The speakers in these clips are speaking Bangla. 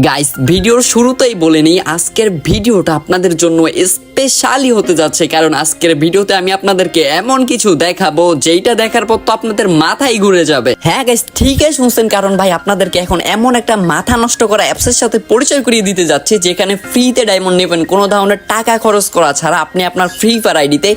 গাইস ভিডিওর শুরুতেই বলে নিই আজকের ভিডিওটা আপনাদের জন্য স্পেশালি হতে যাচ্ছে। কারণ আজকের ভিডিওতে আমি আপনাদেরকে এমন কিছু দেখাবো, যেইটা দেখার পর তো আপনাদের মাথায় ঘুরে যাবে। হ্যাঁ গাইস ঠিকই শুনছেন, কারণ ভাই আপনাদেরকে এখন এমন একটা মাথা নষ্ট করা অ্যাপসের সাথে পরিচয় করিয়ে দিতে যাচ্ছে, যেখানে ফ্রিতে ডায়মন্ড নেবেন, কোনো ধরনের টাকা খরচ করা ছাড়া আপনি আপনার ফ্রি ফায়ার আইডিতে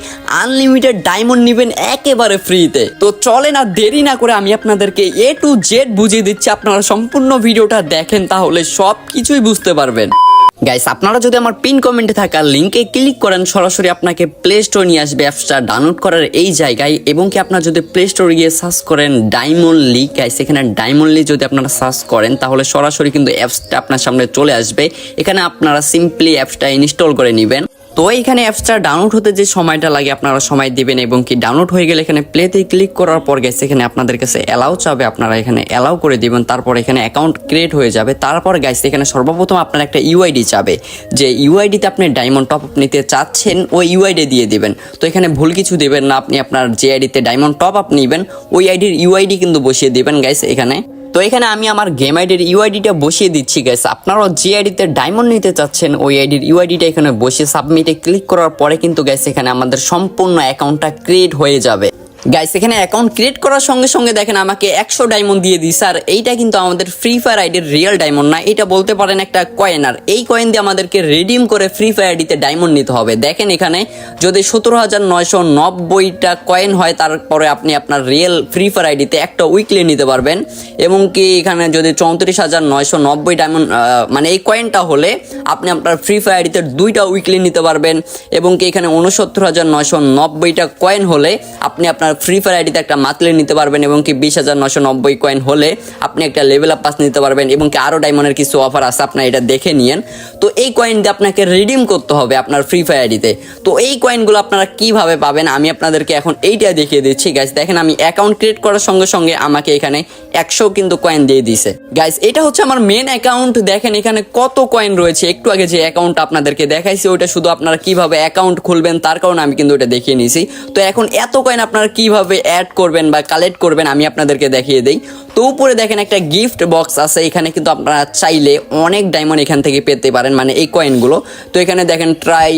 আনলিমিটেড ডায়মন্ড নেবেন একেবারে ফ্রিতে তো চলে না দেরি না করে আমি আপনাদেরকে এ টু জেড বুঝিয়ে দিচ্ছি, আপনারা সম্পূর্ণ ভিডিওটা দেখেন, তাহলে সব কিছুই বুঝতে পারবেন। গাইস আপনারা যদি আমার পিন কমেন্টে থাকা লিঙ্কে ক্লিক করেন, সরাসরি আপনাকে প্লে স্টোর নিয়ে আসবে অ্যাপসটা। ডাউনলোড করার এই জায়গায় এবং কি আপনারা যদি প্লে স্টোরে গিয়ে সার্চ করেন ডায়মন্ড লি গাইস এখানে ডায়মন্ড লি যদি আপনারা সার্চ করেন, তাহলে সরাসরি কিন্তু অ্যাপসটা আপনার সামনে চলে আসবে। এখানে আপনারা সিম্পলি অ্যাপসটা ইনস্টল করে নেবেন। তো এখানে অ্যাপসটা ডাউনলোড হতে যে সময়টা লাগে আপনারা সময় দিবেন এবং কি ডাউনলোড হয়ে গেলে এখানে প্লেতে ক্লিক করার পর গেছে এখানে আপনাদের কাছে অ্যালাউ চাবে, আপনারা এখানে অ্যালাউ করে দিবেন, তারপর এখানে অ্যাকাউন্ট ক্রিয়েট হয়ে যাবে। তারপর গাইছে এখানে সর্বপ্রথম আপনার একটা ইউআইডি চাবে। যে ইউআইডিতে আপনি ডায়মন্ড টপ আপ নিতে চাচ্ছেন, ওই ইউআইডি দিয়ে দিবেন। তো এখানে ভুল কিছু দেবেন না, আপনি আপনার যে আইডিতে ডায়মন্ড টপ আপ নিবেন, ওই আইডির ইউআইডি কিন্তু বসিয়ে দিবেন গাইস এখানে। তো এখানে আমি আমার গেম আইডির ইউআইডিটা বসিয়ে দিচ্ছি গ্যাস আপনারাও যে আইডিতে ডায়মন্ড নিতে চাচ্ছেন, ওই আইডির ইউআইডিটা এখানে বসে সাবমিটে ক্লিক করার পরে কিন্তু গ্যাস এখানে আমাদের সম্পূর্ণ অ্যাকাউন্টটা ক্রিয়েট হয়ে যাবে। গাইস এখানে অ্যাকাউন্ট ক্রিয়েট করার সঙ্গে সঙ্গে দেখেন আমাকে একশো ডায়মন্ড দিয়ে দিই স্যার এইটা কিন্তু আমাদের ফ্রি ফায়ার আইডির রিয়েল ডায়মন্ড না। এটা বলতে পারেন একটা কয়েন আর এই কয়েন দিয়ে আমাদেরকে রিডিম করে ফ্রি ফায়ার আইডিতে ডায়মন্ড নিতে হবে। দেখেন এখানে যদি সতেরো হাজার নয়শো নব্বইটা কয়েন হয়, তারপরে আপনি আপনার রিয়েল ফ্রি ফায়ার আইডিতে একটা উইকলি নিতে পারবেন। এবং কি এখানে যদি চৌত্রিশ হাজার নয়শো নব্বই ডায়মন্ড মানে এই কয়েনটা হলে আপনি আপনার ফ্রি ফায়ার আইডিতে দুইটা উইকলি নিতে পারবেন। এবং কি এখানে উনসত্তর হাজার নয়শো নব্বইটা কয়েন হলে আপনি আপনার ফ্রি ফায়ার আইডিতে একটা মাতলে নিতে পারবেন এবং কি বিশ হাজার নশো নব্বই কয়েন হলে আপনি একটা লেভেল আপ পাস নিতে পারবেন এবং কি আরও ডায়মন্ডের কিছু অফার আছে, আপনার এটা দেখে নিয়েন। তো এই কয়েন দিয়ে আপনাকে রিডিম করতে হবে আপনার ফ্রি ফায়ার আইডিতে তো। এই কয়েনগুলো আপনারা কীভাবে পাবেন, আমি আপনাদেরকে এখন এইটা দেখিয়ে দিচ্ছি। গাইস দেখেন আমি অ্যাকাউন্ট ক্রিয়েট করার সঙ্গে সঙ্গে আমাকে এখানে একশো কিন্তু কয়েন দিয়ে দিছে গাইস এটা হচ্ছে আমার মেন অ্যাকাউন্ট দেখেন এখানে কত কয়েন রয়েছে। একটু আগে যে অ্যাকাউন্ট আপনাদেরকে দেখাইছি ওটা শুধু আপনারা কীভাবে অ্যাকাউন্ট খুলবেন, তার কারণে আমি কিন্তু ওটা দেখিয়ে নিয়েছি। তো এখন এত কয়েন আপনারা কীভাবে অ্যাড করবেন বা কালেক্ট করবেন আমি আপনাদেরকে দেখিয়ে দিই। তো উপরে দেখেন একটা গিফট বক্স আছে, এখানে কিন্তু আপনারা চাইলে অনেক ডায়মন্ড এখান থেকে পেতে পারেন মানে এই কয়েনগুলো তো এখানে দেখেন ট্রাই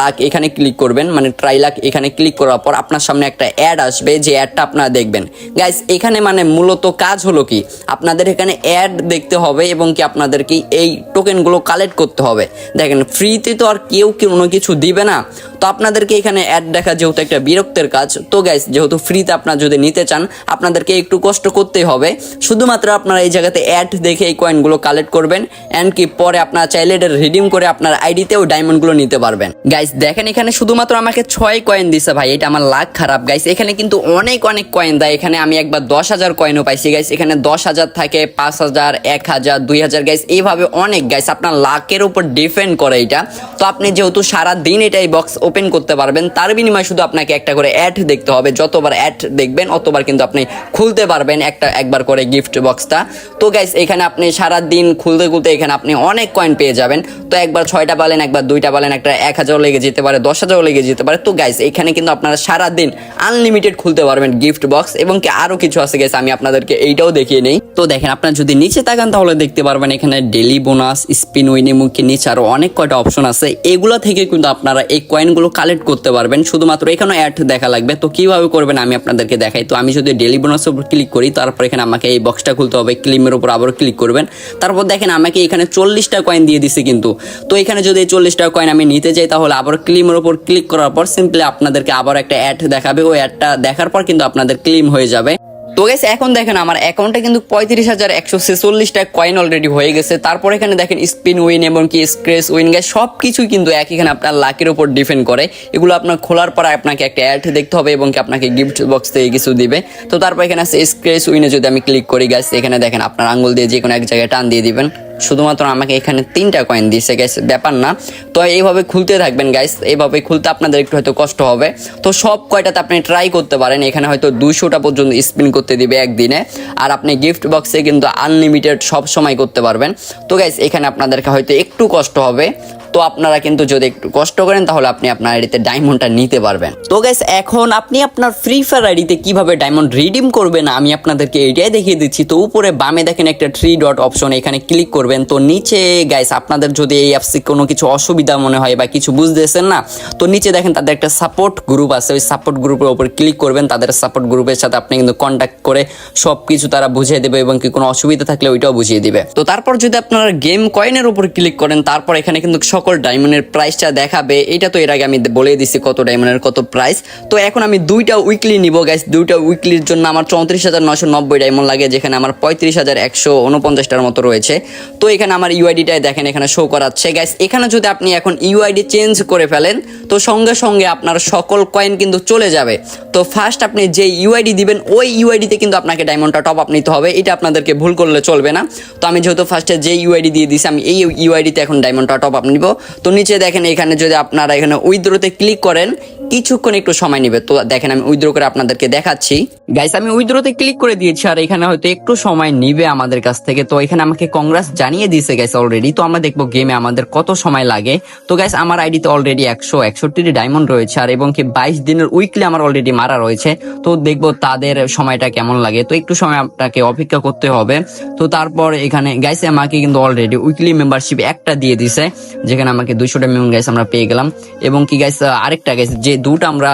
লাখ এখানে ক্লিক করবেন মানে ট্রাই লাখ এখানে ক্লিক করার পর আপনার সামনে একটা অ্যাড আসবে, যে অ্যাডটা আপনারা দেখবেন। গাইস এখানে মানে মূলত কাজ হলো কি? আপনাদের এখানে অ্যাড দেখতে হবে এবং কি আপনাদেরকে এই টোকেনগুলো কালেক্ট করতে হবে। দেখেন ফ্রিতে তো আর কেউ কোনো কিছু দিবে না। তো আপনাদেরকে এখানে অ্যাড দেখা যেহেতু একটা বিরক্তের কাজ, তো গাইস যেহেতু ফ্রিতে আপনারা যদি নিতে চান, আপনাদেরকে একটু কষ্ট করতেই হবে। শুধুমাত্র আপনারা এই জায়গাতে অ্যাড দেখে এই কয়েনগুলো কালেক্ট করবেন অ্যান্ড কি পরে আপনারা চাইলে এটা রিডিম করে আপনার আইডিতেও ডায়মন্ডগুলো নিতে পারবেন। গাইস দেখেন এখানে শুধুমাত্র আমাকে ছয় কয়েন দিছে ভাই, এটা আমার লাখ খারাপ। গাইস এখানে কিন্তু অনেক অনেক কয়েন দেয়। এখানে আমি একবার দশ হাজার কয়েনও পাইছি। গাইস এখানে দশ হাজার থাকে, পাঁচ হাজার, এক হাজার, দুই হাজার। গাইস এইভাবে অনেক। গাইস আপনার লাখের উপর ডিপেন্ড করে এটা। তো আপনি যেহেতু সারা দিন এটা এই বক্স ওপেন করতে পারবেন, তার বিনিময়ে শুধু আপনাকে একটা করে অ্যাড দেখতে হবে। যতবার অ্যাড দেখবেন, অতবার কিন্তু আপনি খুলতে পারবেন একটা, একবার করে গিফট বক্সটা তো গাইস এখানে আপনি সারা দিন খুলতে খুলতে এখানে আপনি অনেক কয়েন পেয়ে যাবেন। তো একবার ছয়টা পালেন, একবার দুইটা পালেন, একটা এক হাজারও লেগে যেতে পারে, দশ হাজারও লেগে যেতে পারে। তো গাইস এখানে কিন্তু আপনারা সারা দিন আনলিমিটেড খুলতে পারবেন গিফট বক্স এবং কি আরও কিছু আছে গাইস আমি আপনাদেরকে এইটাও দেখিয়ে নেই। তো দেখেন, আপনারা যদি নিচে তাকান তাহলে দেখতে পারবেন এখানে ডেলি বোনাস স্পিন উইনে মুখে নিচে আরও অনেক কয়টা অপশন আছে। এগুলো থেকে কিন্তু আপনারা এই কয়েনগুলো কালেক্ট করতে পারবেন। শুধুমাত্র এখানে অ্যাড দেখা লাগবে। তো কীভাবে করবেন আমি আপনাদেরকে দেখাই। তো আমি যদি ডেলি বোনাস উপর ক্লিক করি, তারপর এখানে আমাকে এই বক্সটা খুলতে হবে, ক্লিমের উপর আবারও ক্লিক করবেন। তারপর দেখেন আমাকে এখানে চল্লিশটা কয়েন দিয়ে দিছে কিন্তু। তো এখানে যদি এই চল্লিশটা কয়েন আমি নিতে যাই, তাহলে আবার ক্লিমের উপর ক্লিক করার পর সিম্পলি আপনাদেরকে আবার একটা অ্যাড দেখাবে। ওই অ্যাডটা দেখার পর কিন্তু আপনাদের ক্লিম হয়ে যাবে। তো গেছে এখন দেখেন আমার অ্যাকাউন্টে কিন্তু পঁয়ত্রিশ হাজার একশো ছেচল্লিশটা কয়েন অলরেডি হয়ে গেছে। তারপর এখানে দেখেন স্পিন উইন এবং কি স্ক্রেচ উইন গেছে সব কিছুই কিন্তু এক এখানে আপনার লাকের ওপর ডিপেন্ড করে। এগুলো আপনার খোলার পর আপনাকে একটা অ্যাড দেখতে হবে এবং কি আপনাকে গিফট বক্স থেকে কিছু দিবে। তো তারপর এখানে আছে স্ক্রেচ উইনে যদি আমি ক্লিক করি গেছে এখানে দেখেন আপনার আঙুল দিয়ে যে কোনো এক জায়গায় টান দিয়ে দিবেন। শুধুমাত্র আমাকে এখানে তিনটা কয়েন দিয়েছে গ্যাস ব্যাপার না। তো এইভাবে খুলতে থাকবেন গাইস এইভাবে খুলতে আপনাদের একটু হয়তো কষ্ট হবে। তো সব কয়টাতে আপনি ট্রাই করতে পারেন। এখানে হয়তো দুশোটা পর্যন্ত স্পিন করতে দিবে একদিনে। আর আপনি গিফট বক্সে কিন্তু আনলিমিটেড সব সময় করতে পারবেন। তো গাইস এখানে আপনাদেরকে হয়তো একটু কষ্ট হবে। তো আপনারা কিন্তু যদি একটু কষ্ট করেন, তাহলে আপনি আপনার আইডিতে ডায়মন্ডটা নিতে পারবেন। তো গাইস এখন আপনি আপনার ফ্রি ফায়ার আইডিতে কীভাবে ডায়মন্ড রিডিম করবেন, আমি আপনাদেরকে এটাই দেখিয়ে দিচ্ছি। তো উপরে বামে দেখেন একটা থ্রি ডট অপশন এখানে ক্লিক করবেন। তো নিচে গাইস আপনাদের যদি এই অ্যাপসে কোনো কিছু অসুবিধা মনে হয় বা কিছু বুঝতেছেন না, তো নিচে দেখেন তাদের একটা সাপোর্ট গ্রুপ আছে। ওই সাপোর্ট গ্রুপের উপর ক্লিক করবেন, তাদের সাপোর্ট গ্রুপের সাথে আপনি কিন্তু কন্ট্যাক্ট করে সব কিছু তারা বুঝিয়ে দেবে এবং কি কোনো অসুবিধা থাকলে ওইটাও বুঝিয়ে দিবে। তো তারপর যদি আপনারা গেম কয়েনের উপর ক্লিক করেন, তারপর এখানে কিন্তু সকল ডায়মন্ডের প্রাইসটা দেখাবে, এটা তো এর আগে আমি বলে দিছি কত ডায়মন্ডের কত প্রাইস তো এখন আমি দুইটা উইকলি নিব গাইস দুইটা উইকলির জন্য আমার চৌত্রিশ হাজার নশো নব্বই ডায়মন্ড লাগে, যেখানে আমার পঁয়ত্রিশ হাজার একশো উনপঞ্চাশটার মতো রয়েছে। তো এখানে আমার ইউআইডিটাই দেখেন, এখানে শো করাচ্ছে গাইস এখানে যদি আপনি এখন ইউআইডি চেঞ্জ করে ফেলেন, তো সঙ্গে সঙ্গে আপনার সকল কয়েন কিন্তু চলে যাবে। তো ফার্স্ট আপনি যে ইউআইডি দিবেন, ওই ইউআইডিতে কিন্তু আপনাকে ডায়মন্ডটা টপ আপ নিতে হবে। এটা আপনাদেরকে ভুল করলে চলবে না। তো আমি যেহেতু ফার্স্টে যে ইউআইডি দিয়ে দিছি, আমি এই ইউআইডিতে এখন ডায়মন্ডটা টপ আপ নিব। তো নিচে দেখেন এখানে যদি আপনারা এখানে উইথড্রোতে ক্লিক করেন কিছুক্ষণ একটু সময় নেবে। তো দেখেন, আমি উইথড্র করে আপনাদেরকে দেখাচ্ছি। গাইস আমি উইথড্রোতে ক্লিক করে দিয়েছি আর এখানে হয়তো একটু সময় নিবে আমাদের কাছ থেকে। তো এখানে আমাকে কংগ্রেস জানিয়ে দিয়েছে গাইস অলরেডি তো আমরা দেখব গেমে আমাদের কত সময় লাগে। তো গাইস আমার আইডিতে অলরেডি একশো একষট্টি ডায়মন্ড রয়েছে আর এবং কি বাইশ দিনের উইকলি আমার অলরেডি মারা রয়েছে। তো দেখব তাদের সময়টা কেমন লাগে। তো একটু সময় আপনাকে অপেক্ষা করতে হবে। তো তারপর এখানে গাইস আমাকে কিন্তু অলরেডি উইকলি মেম্বারশিপ একটা দিয়ে দিছে যেখানে আমাকে দুইশো ডায়মন্ড গাইস আমরা পেয়ে গেলাম। এবং কি গাইস আরেকটা গাইস যে দুটো আমরা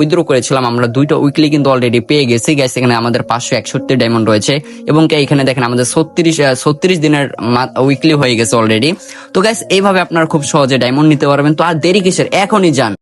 উইথড্র করেছিলাম। আমরা দুইটা উইকলি কিন্তু অলরেডি পেয়ে গেছি। গ্যাস এখানে আমাদের পাঁচশো একষট্টি ডায়মন্ড রয়েছে। এবং এখানে দেখেন আমাদের ছত্রিশ ছত্রিশ দিনের উইকলি হয়ে গেছে অলরেডি তো গ্যাস এইভাবে আপনারা খুব সহজে ডায়মন্ড নিতে পারবেন। তো আর দেরি কিসের? এখনই যান।